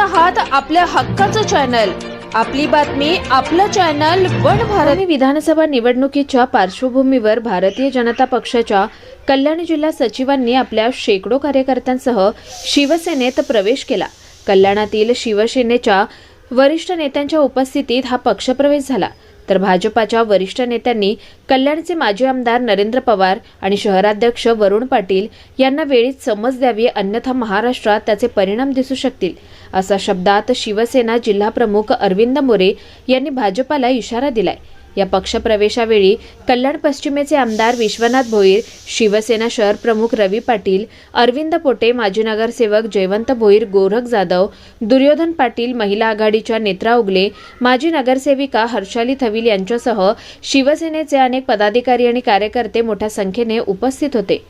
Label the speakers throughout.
Speaker 1: आहात आपल्या हक्काचं चॅनल. आपली बातमी आपलं चॅनल वन भारत. विधानसभा निवडणुकीच्या पार्श्वभूमीवर भारतीय जनता पक्षाच्या कल्याण जिल्हा सचिवांनी आपल्या शेकडो कार्यकर्त्यांसह शिवसेनेत प्रवेश केला. कल्याणातील शिवसेनेच्या वरिष्ठ नेत्यांच्या उपस्थितीत हा पक्षप्रवेश झाला. तर भाजपाच्या वरिष्ठ नेत्यांनी कल्याणचे माजी आमदार नरेंद्र पवार आणि शहराध्यक्ष वरुण पाटील यांना वेळीच समज द्यावी अन्यथा महाराष्ट्रात त्याचे परिणाम दिसू शकतील. असा शब्दात शिवसेना जिल्हाप्रमुख अरविंद मोरे यांनी भाजपाला इशारा दिलाय. या पक्षप्रवेशावेळी कल्याण पश्चिमेचे आमदार विश्वनाथ भोईर शिवसेना शहर प्रमुख रवी पाटील अरविंद पोटे माजी नगरसेवक जयवंत भोईर गोरख जाधव दुर्योधन पाटील महिला आघाडीच्या नेत्रा उगले माजी नगरसेविका हर्षाली थविल यांच्यासह शिवसेनेचे अनेक पदाधिकारी आणि कार्यकर्ते मोठ्या संख्येने उपस्थित होते.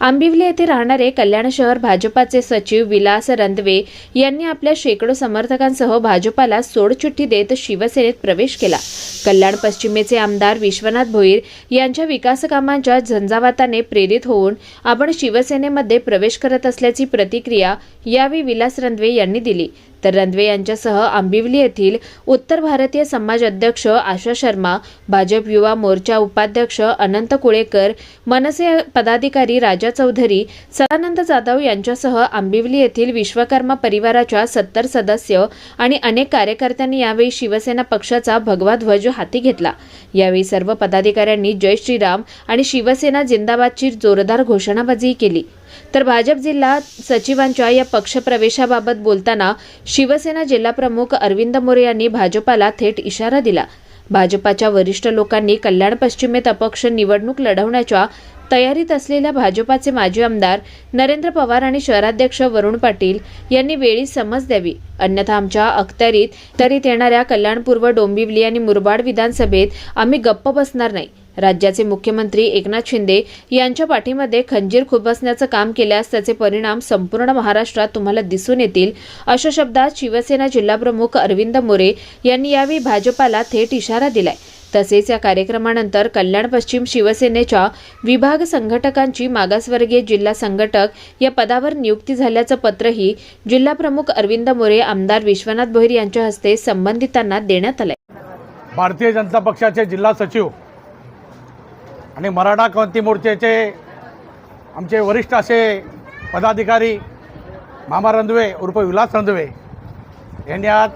Speaker 1: आंबिवली येथे राहणारे कल्याण शहर भाजपाचे सचिव विलास रंदवे यांनी आपल्या शेकडो समर्थकांसह भाजपाला सोडचिठ्ठी देत शिवसेनेत प्रवेश केला. कल्याण पश्चिमेचे आमदार विश्वनाथ भोईर यांच्या विकासकामांच्या झंझावाताने प्रेरित होऊन आपण शिवसेनेमध्ये प्रवेश करत असल्याची प्रतिक्रिया यावेळी विलास रंदवे यांनी दिली. तर रणवे यांच्यासह आंबिवली येथील उत्तर भारतीय समाज अध्यक्ष आशा शर्मा भाजप युवा मोर्चा उपाध्यक्ष अनंत कुळेकर मनसे पदाधिकारी राजा चौधरी सदानंद जाधव यांच्यासह आंबिवली येथील विश्वकर्मा परिवाराच्या सत्तर सदस्य आणि अनेक कार्यकर्त्यांनी यावेळी शिवसेना पक्षाचा भगवा ध्वज हाती घेतला. यावेळी सर्व पदाधिकाऱ्यांनी जय श्रीराम आणि शिवसेना जिंदाबादची जोरदार घोषणाबाजी केली. तर भाजप जिल्हा सचिवांच्या या पक्षप्रवेशाबाबत बोलताना शिवसेना जिल्हाप्रमुख अरविंद मोरे यांनी भाजपाला थेट इशारा दिला. भाजपाच्या वरिष्ठ लोकांनी कल्याण पश्चिमेत अपक्ष निवडणूक लढवण्याच्या तयारीत असलेल्या भाजपाचे माजी आमदार नरेंद्र पवार आणि शहराध्यक्ष वरुण पाटील यांनी वेळी समज द्यावी. अन्यथा आमच्या अखत्यारीत तरीत येणाऱ्या कल्याणपूर्व डोंबिवली आणि मुरबाड विधानसभेत आम्ही गप्प बसणार नाही. राज्याचे मुख्यमंत्री एकनाथ शिंदे यांच्या पाठीमध्ये खंजीर खुपसण्याचं काम केल्यास त्याचे परिणाम संपूर्ण महाराष्ट्रात तुम्हाला दिसून येतील अशा शब्दात शिवसेना जिल्हाप्रमुख अरविंद मोरे यांनी यावेळी भाजपाला थेट इशारा दिलाय. तसेच या कार्यक्रमानंतर कल्याण पश्चिम शिवसेनेच्या विभाग संघटकांची मागासवर्गीय जिल्हा संघटक या पदावर नियुक्ती झाल्याचं पत्रही जिल्हाप्रमुख अरविंद मोरे आमदार विश्वनाथ भोईर यांच्या हस्ते संबंधितांना देण्यात आलंय.
Speaker 2: भारतीय जनता पक्षाचे जिल्हा सचिव आणि मराठा क्रांती मोर्चाचे आमचे वरिष्ठ असे पदाधिकारी मामा रंधवे उर्फ विलास रंधवे यांनी आज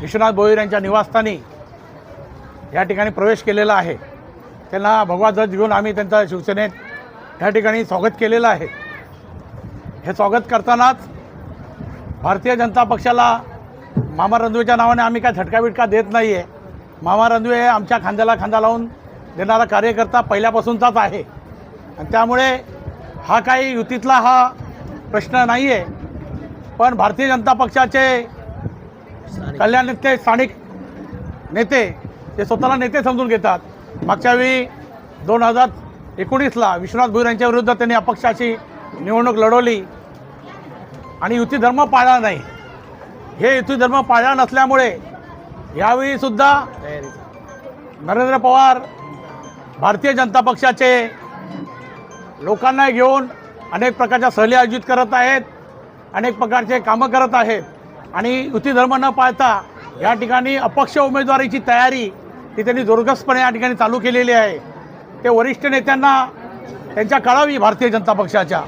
Speaker 2: विश्वनाथ भोईर यांच्या निवासस्थानी या ठिकाणी प्रवेश केलेला आहे. त्यांना भगवा ध्वज घेऊन आम्ही त्यांचा शिवसेनेत या ठिकाणी स्वागत केलेलं आहे. हे स्वागत करतानाच भारतीय जनता पक्षाला मामा रंधवेच्या नावाने आम्ही काय झटका बिटका देत नाही आहे मामा रंधवे आमच्या खांद्याला खांदा लावून देणारा कार्यकर्ता पहिल्यापासूनचाच आहे. आणि त्यामुळे हा काही युतीतला हा प्रश्न नाही आहे पण भारतीय जनता पक्षाचे कल्याणातले स्थानिक नेते ते स्वतःला नेते समजून घेतात. मागच्या वेळी दोन हजार एकोणीसला विश्वनाथ भोईर यांच्या विरुद्ध त्यांनी अपक्षाची निवडणूक लढवली. आणि युती धर्म पाळला नाही. हे युती धर्म पाळला नसल्यामुळे यावेळी सुद्धा नरेंद्र पवार भारतीय जनता पक्षाचे लोकांना घेऊन अनेक प्रकारच्या सहली आयोजित करत आहेत अनेक प्रकारचे कामं करत आहेत. आणि युती धर्म न पाळता या ठिकाणी अपक्ष उमेदवारीची तयारी ती त्यांनी जोरगसपणे या ठिकाणी चालू केलेली आहे. ते वरिष्ठ नेत्यांना त्यांच्या कळावी भारतीय जनता पक्षाच्या.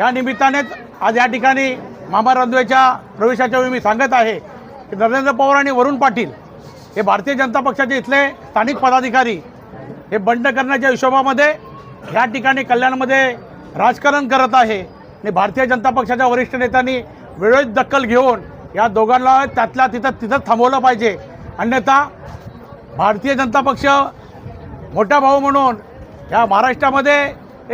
Speaker 2: या निमित्तानेच आज या ठिकाणी मामा रंधवेच्या प्रवेशाच्या वेळी मी सांगत आहे की नरेंद्र पवार आणि वरुण पाटील हे भारतीय जनता पक्षाचे इथले स्थानिक पदाधिकारी हे बंड करण्याच्या हिशोबामध्ये ह्या ठिकाणी कल्याणमध्ये राजकारण करत आहे. आणि भारतीय जनता पक्षाच्या वरिष्ठ नेत्यांनी वेळोवेळी दखल घेऊन या दोघांना त्यातल्या तिथं तिथं थांबवलं पाहिजे. अन्यथा भारतीय जनता पक्ष मोठा भाऊ म्हणून या महाराष्ट्रामध्ये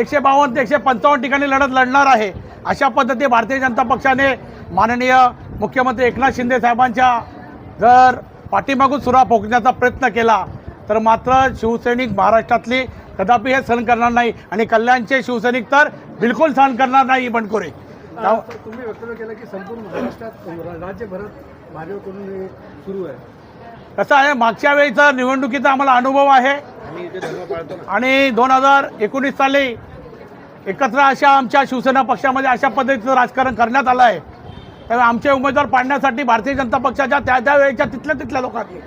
Speaker 2: एकशे बावन्न ते एकशे पंचावन्न ठिकाणी लढत लढणार आहे. अशा पद्धती भारतीय जनता पक्षाने माननीय मुख्यमंत्री एकनाथ शिंदे साहेबांच्या जर पाठीमागून सुरा फोकण्याचा प्रयत्न केला तर मात्र शिवसैनिक महाराष्ट्रातली कदापि हे सहन करणार नाही आणि कल्याणचे शिवसैनिक तर बिलकुल सहन करणार नाही बंडखोरे
Speaker 3: आ, तुम्ही वक्तव्य केलं की संपूर्ण महाराष्ट्रात राज्यभरात भाजपकडून सुरू आहे.
Speaker 2: कसं आहे मागच्या वेळीचा निवडणुकीचा आम्हाला अनुभव आहे. आणि दोन हजार एकोणीस साली एकत्र अशा आमच्या शिवसेना पक्षामध्ये अशा पद्धतीचं राजकारण करण्यात आलं आहे. त्यामुळे आमचे उमेदवार पाडण्यासाठी भारतीय जनता पक्षाच्या त्या त्या वेळेच्या तिथल्या तिथल्या लोकांनी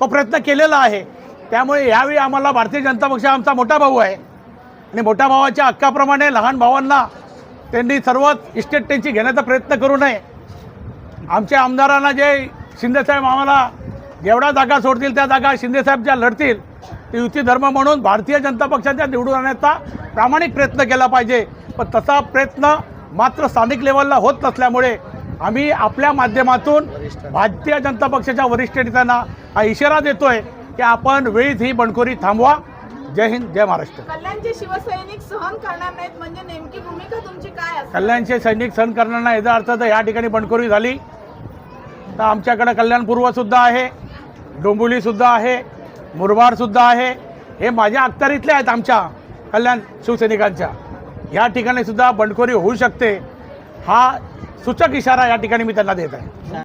Speaker 2: तो प्रयत्न केलेला आहे. त्यामुळे यावेळी आम्हाला भारतीय जनता पक्ष आमचा मोठा भाऊ आहे. आणि मोठ्या भावाच्या हक्काप्रमाणे लहान भावांना त्यांनी सर्वच इस्टेट त्यांची घेण्याचा प्रयत्न करू नये. आमच्या आमदारांना जे शिंदेसाहेब आम्हाला जेवढ्या जागा सोडतील त्या जागा शिंदेसाहेब ज्या लढतील. ते युती धर्म म्हणून भारतीय जनता पक्षाच्या निवडून आणण्याचा प्रामाणिक प्रयत्न केला पाहिजे. पण तसा प्रयत्न मात्र स्थानिक लेवलला होत नसल्यामुळे आम्ही आपल्या माध्यमातून भारतीय जनता पक्षाच्या वरिष्ठ नेत्यांना हा इशारा देतोय की आपण वेळीच ही बंडखोरी थांबवा. जय हिंद जय महाराष्ट्र.
Speaker 4: कल्याणचे शिवसैनिक सहन करणार नाहीत म्हणजे नेमकी भूमिका तुमची काय
Speaker 2: कल्याणचे सैनिक सण करणारा याचा अर्थ तर या ठिकाणी बंडखोरी झाली. तर आमच्याकडं कल्याणपूर्वसुद्धा आहे डोंबिवलीसुद्धा आहे मुरबाडसुद्धा आहे. हे माझ्या अखत्यारीतले आहेत आमच्या कल्याण शिवसैनिकांच्या. या ठिकाणीसुद्धा बंडखोरी होऊ शकते. हा सूचक इशारा या ठिकाणी मी त्यांना देत आहे.